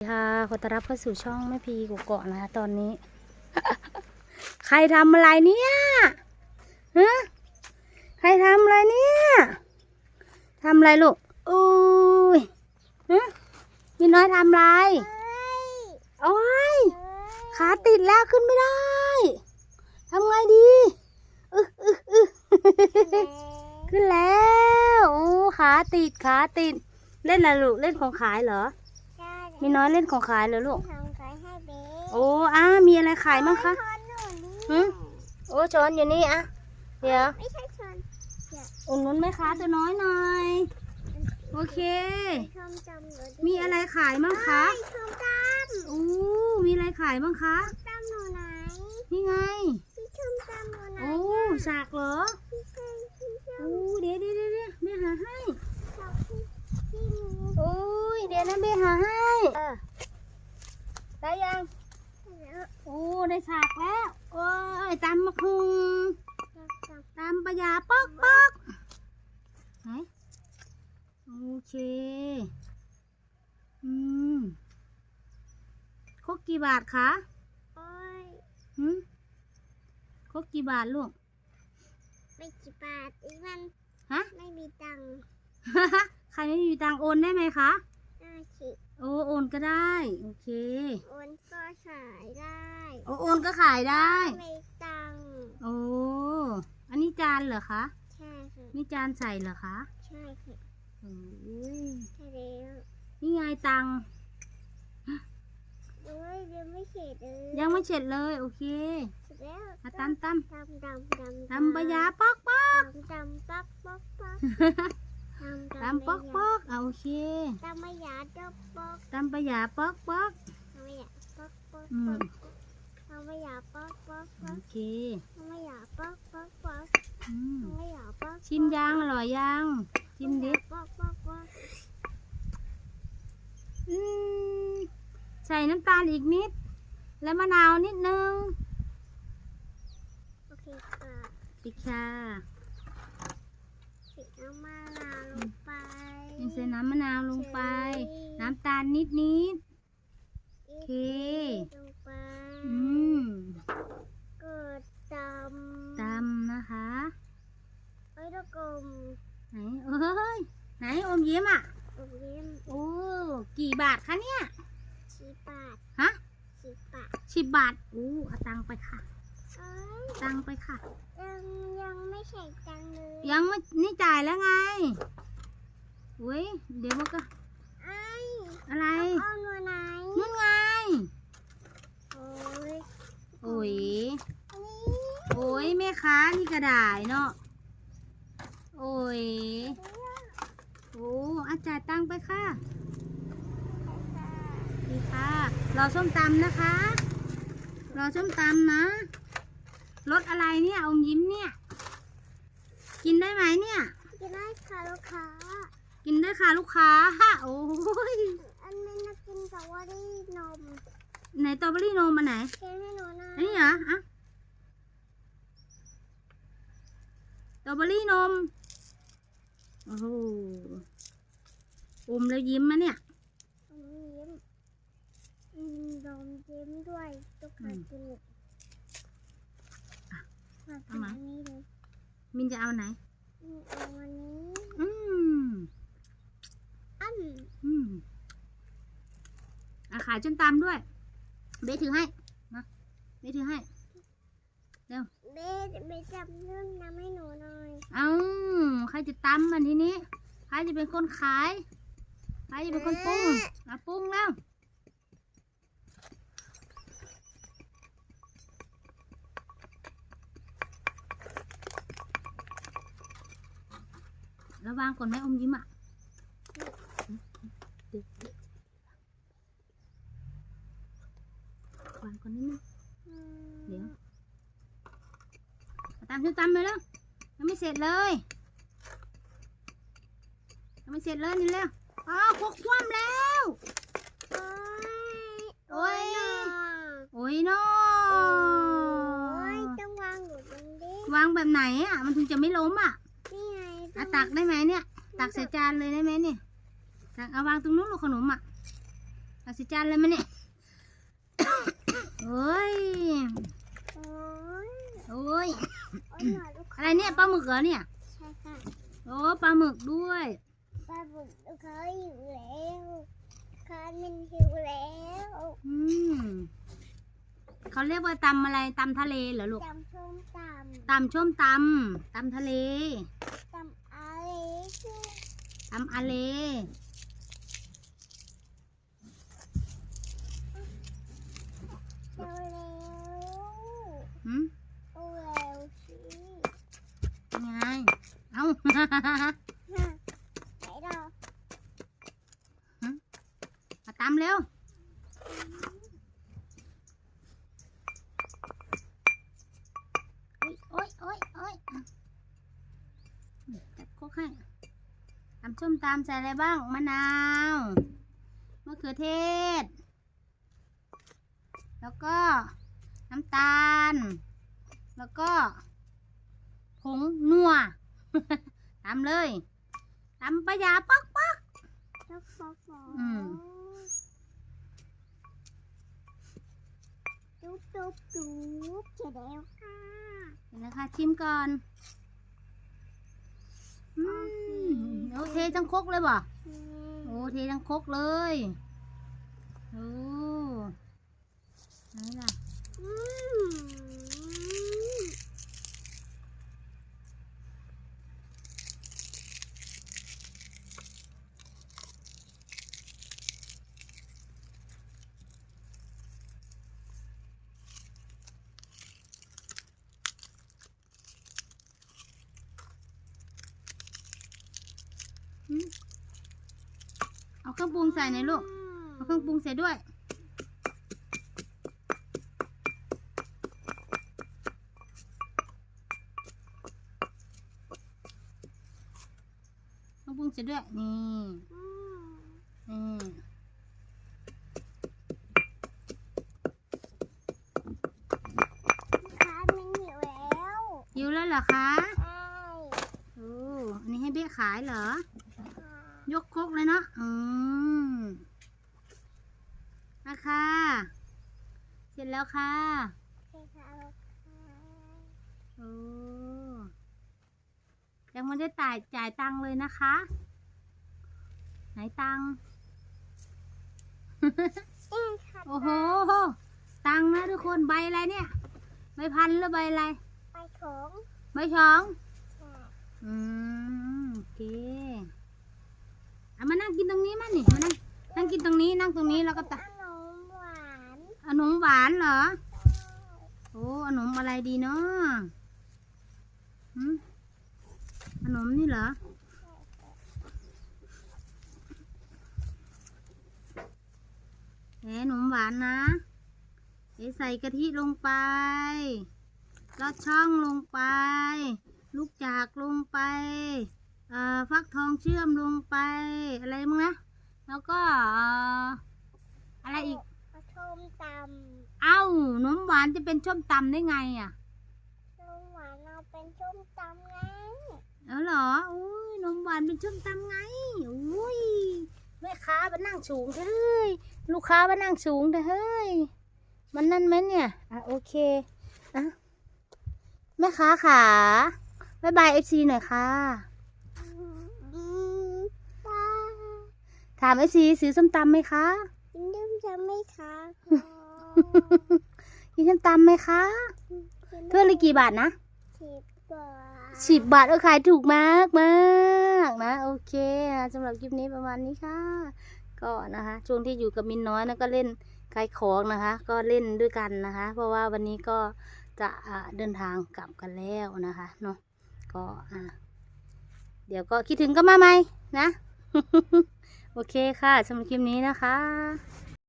ค่ะขอต้อนรับเข้าสู่ช่องแม่พีกุเกาะนะคะตอนนี้ ใครทำอะไรเนี่ยฮะใครทำอะไรเนี่ยทำอะไรลูกอุ้ยฮะพี่น้อยทำอะไรโอ้ยขาติดแล้วขึ้นไม่ได้ทำไงดีอึอึอึขึ้นแล้วโอ้ขาติดขาติด เล่นอะไรลูกเล่นของขายเหรอ มีน้อยเล่นของขายเหรอลูก ทำขายให้เบ๊โอ้อามีอะไรขายบ้างคะ ช้อนหนูนี่หึโอ้ช้อนอยู่นี่อะเดี๋ยวไม่ใช่ช้อนอุ่นนุนไหมคะตัวน้อยหน่อย โอเค ช้อนจำหนูดิมีอะไรขายบ้างคะเอ้ยช้อนจอู้มีอะไรขายบ้างคะำจำหนูไหนนี่ไงพี่ช้อนจำหนูไหนโอ้สากเหรอ พี่ใช่พี่ช้อน โอ้เดี๋ยวเดี๋ยวเดี๋ยวเดี๋ยวแม่หาให้ จำพี่พี่หนู โอ้ยเดี๋ยวนะแม่หาให้เออได้ยัง แล้ว โอ้ได้สากแล้ว โอ้ยตำมะคุง จำ ตามปะยาป๊อกป๊อกไหนโอ เค อืมครกกี่บาทคะโอ้ยหืมครกกี่บาทลูก ไม่กี่บาทอีกมันฮะ ไม่มีตังค์ใครไม่มีตังค์โอนได้ไหมคะ น่าคิโอ้โอนก็ได้ โอเค โอนก็ขายได้โอ้โอนก็ขายได้ ไม่ตังค์โอ้ อันนี้จานเหรอคะ ใช่ค่ะ นี่จานใส่เหรอคะ ใช่ค่ะโอ้ยใช่แล้วนี่ไงตังค์โอ้ยยังไม่เสร็จเลยยังไม่เสร็จเลย โอเคเสร็จแล้วอะตามตามดำดำดำตำปะยาป๊อกป๊อกดำดำปักปักปักดำตำป๊อกป๊อกเอาโอเคดำไม่ยาดำปักตำปะยาป๊อกป๊อกดำไม่ยาปักปักอืปัมกดำไม่ยาปักปักโอปักเคดำไม่ยาปักปักปักอืมดำไม่ยาปักชิมยางอร่อยยังชิมดิ ปักปักปัก อืม ใส่น้ำตาลอีกนิด และมะนาวนิดนึง โอเคค่ะปิค่ะใส่น้ำมะนาวลงไปใส่น้ำมะนาวลงไป น้ำตาลนิดนิดโอเคลงไปอืมเกิดดำตำนะคะเอ้ยตะกลมไหนเอ้ยไหนอมยิ้มอะตรงนี้โอ้ กี่บาทคะเนี่ยชีบาทฮะชีบาทสิบบาทอู้เอาตังค์ไปค่ะ เอ้ยตังค์ไปค่ะ ยังยังไม่ใส่ตังค์เลยยังไม่นี่จ่ายแล้วไงอุ้ยเดี๋ยวมันก็ไอ้ยอะไรเอาหนูไหนนู่นไง โอ้ยโอ้ยนี่โอ้ยแม่ค้านี่กระดายเนาะโอ้ยโอ้อาจ่ายตังค์ไปค่ะดี ค่ะรอส้มตำนะคะ รอส้มตำนะรสอะไรเนี่ยอมยิ้มเนี่ย กินได้ไหมเนี่ย กินได้ค่ะลูกค้า กินได้ค่ะลูกค้าฮะโอ้ยอันนี้นะกินกับว่าได้นมไหนตอเบอรี่นมมาไหนเทให้หนูนะอันนี้เหรออะสตรอเบอรี่นมโอ้โหอมแล้วยิ้มมะเนี่ยอันนี้ยิ้มอื มนมยิ้มด้วยตุ๊กตากินอีกเอามาอันนี้เลยมินจะเอาไหนอืมเอาอันนี้ อืมอันอืมอาขายจนตามด้วย เบสถือให้มาเบสถือให้เบสเบสจับเรื่องน้ำให้หนูหน่อย เอาใครจะตำมันทีนี้ ใครจะเป็นคนขาย ใครจะเป็นคนปรุงอะปรุงแล้ว ระวางก่อนไหมอมยิ้มอะวางก่อนนิดนึงเดี๋ยวตามชื่อตามเลยแล้วยังไม่เสร็จเลยยังไม่เสร็จเลยนี่เร็วอ๋อคกคว่ำแล้วโอ้ยโอ้ยโอ้ยโอ้ยโนโอ้ยต้องวางแบบไหนอะ มันถึงจะไม่ล้มอะ อะตักได้ไหมเนี่ย ตักใส่จานเลยได้ไหมเนี่ยตักเอาวางตรงนู้นลูกขนมอะอัศจรรย์เลยมั้ยเนี่ยโอ้ยโอ้ยโอ้ยโอ้ยหน่อยลูกอะไรเนี่ยปลาหมึกเหรอเนี่ยใช่ค่ะโอ้ปลาหมึกด้วยปลาบุกลูกค้าหิวแล้วลูกค้ามันหิวแล้วอืมเขาเรียกว่าตำอะไรตำทะเลเหรอลูกจำส้มตตำช่มตำตำทะเลำจำ อะไรชื่อตำอาเลเร็วเร็วหืมเร็วเร็วสิยังไงเอาฮะไหนเรามาตำเร็ว ตำส้มใส่อะไรบ้าง มะนาวมะเขือเทศ แล้วก็น้ำตาล แล้วก็ผงนัวตำเลยตำปลายาปักปักอืมจุ๊บจุ๊บจุ๊บเสร็จแล้วค่ะเดี๋ยวนะคะชิมก่อน อืม โอ้เททั้งครกเลยบ่อืมโอ้เททั้งครกเลย โอ้ไหนล่ะ อืม เอาเค รื่องปรุงใส่หน่อยลูกเอาเครื่องปรุงใส่ด้วย เครื่องปรุงใส่ด้วย นี่อืมนี่ลูกค้ามันหิวแล้ว หิวแล้วเหรอคะ ใช่ โอ้อันนี้ให้เบี้ยขายเหรอค่ะ ยกครกเลยเนาะอืมนะคะ เสร็จแล้วค่ะใช่ค่ะลูกค้าโอ้ยังไม่ได้จ่ายจ่ายตังค์เลยนะคะ ไหนตังค์นี่ค่ะโอ้โห ตังค์นะทุกคนใบอะไรเนี่ยใบพันหรือใบอะไรไปโถงใบช้องใช่อืมโอเคเอามานั่งกินตรงนี้มั้ยนี่มานั่งนั่งกินตรงนี้นั่งตรงนี้แล้วก็ตักขนมหวานขนมหวานเหรอโอ้ขนมอะไรดีเนาะขนมนี่เหรอแหนขนมหวานนะเดี๋ยวใส่กะทิลงไปลอดช่องลงไป ลูกจากลงไป ฟักทองเชื่อมลงไปอะไรมั้งนะ แล้วก็อะไรอีกกระชมตเอ้าขนมหวานจะเป็นส้มตำได้ไงอะำนมหวานเอาเป็นส้มตำไงเออเหรออุ้ยขนมหวานเป็นส้มตำไงอุ้ยแม่ค้ามานั่งสูงเถอเฮ้ยลูกค้ามานั่งสูงเถอเฮ้ยมันนั่นไหมเนี่ยอะโอเคอะแม่ค้าขาบายบายเอฟซีหน่อยค่ะ ถามเอฟซีซื้อส้มตำไหมคะดื่มจะไม่คะกินส้มตำไหมคะถ้วยละกี่บาทนะสิบกว่าสิบบาทเออขายถูกมากมากนะ โอเคนะสำหรับคลิปนี้ประมาณนี้ค่ะ ก็นะคะ ช่วงที่อยู่กับมินน้อยนะก็เล่นขายของนะคะ ก็เล่นด้วยกันนะคะ เพราะว่าวันนี้ก็จะอ่าเดินทางกลับกันแล้วนะคะเนาะก็อ่าเดี๋ยวก็คิดถึงก็มาใหม่นะ โอเคค่ะสำหรับคลิปนี้นะคะ